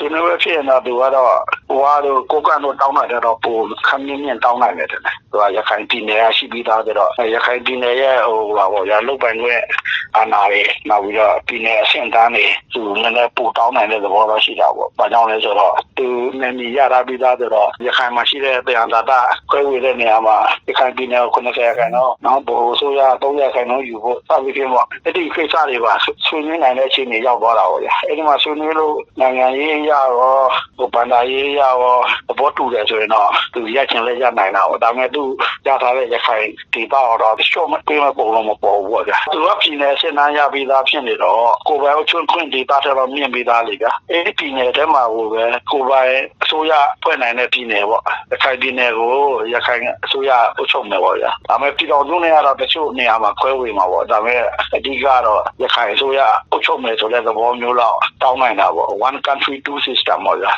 ဆွေးနွေးပွဲဖြစ်ရင်တော့သူကတော့ဟိုကတော့ကိုကန်တော့တောင်းတာတော့ပိုခမ်းမြင့်မြင့်တောင်းနိုင်တယ်တဲ့သူကရခိုင်ပြည်နယ်ရရှိပြီးသားဆိုတော့ရခိုင်ပြည်နယ်ရဲ့ဟိုပါပေါ့ရလုတ်ပိုင်ခွင့် အာဏာတွေနောက်ပြီးတော့ပြည်နယ်အဆင့်တန်းတွေသူနည်းနည်းပိုတောင်းနိုင်တဲ့သဘောတော့ရှိတာပေါ့။ဘာကြောင့်လဲဆိုတော့သူနယ်မြေရတာပြီးသားဆိုတော့ရခိုင်မှာရှိတဲ့တရားသာတာခွဲဝေတဲ့နေရာမှာရခိုင်ပြည်နယ်ကို90ခန့်တော့နောက်ဘိုးဆိုရ300ခန့်တော့ယူဖို့စသဖြင့်ပေါ့။အဲ့ဒီကိစ္စတွေပါဆွေးနွေးနိုင်တဲ့အခြေအနေရောက်သွားတာပေါ့ဗျာ။အဲ့ဒီမှာဆွေးနွေးလို့နိုင်ငံရေးရရောဟိုဗန္ဒာရေးရရောသဘောတူတယ်ဆိုရင်တော့သူရချင်လဲရနိုင်တာပေါ့။ဒါပေမဲ့သူရထားတဲ့ရခိုင်ဒေသတော့ရှော့မပြေးမပုံလို့မပေါ်ဘူးပေါ့ဗျာ။သူကပြည်နယ်စင်တန်းရပြီးသားဖြစ်နေတော့ကိုယ်ပိုင်အချွန်းခွင့်ဒေသထဲမှာမြင့်ပြီးသားလေဗျာ။အဲ့ဒီပြည်နယ်ထဲမှာကိုပဲကိုယ်ပိုင်အစိုးရဖွဲ့နိုင်တဲ့ပြည်နယ်ပေါ့။ရခိုင်ပြည်နယ်ကိုရခိုင်အစိုးရအုပ်ချုပ်မယ်ပေါ့ဗျာ။ဒါပေမဲ့ပြည်တော်စုနဲ့ကတော့တချို့နေရာမှာခွဲဝေမှာပေါ့။ဒါပေမဲ့အဓိကတော့ရခိုင်အစိုးရအုပ်ချုပ်မယ်ဆိုတဲ့သဘောမျိုးလောက်တောင်းနိုင်တာပေါ့ one country two system ပေါ့ဗျာ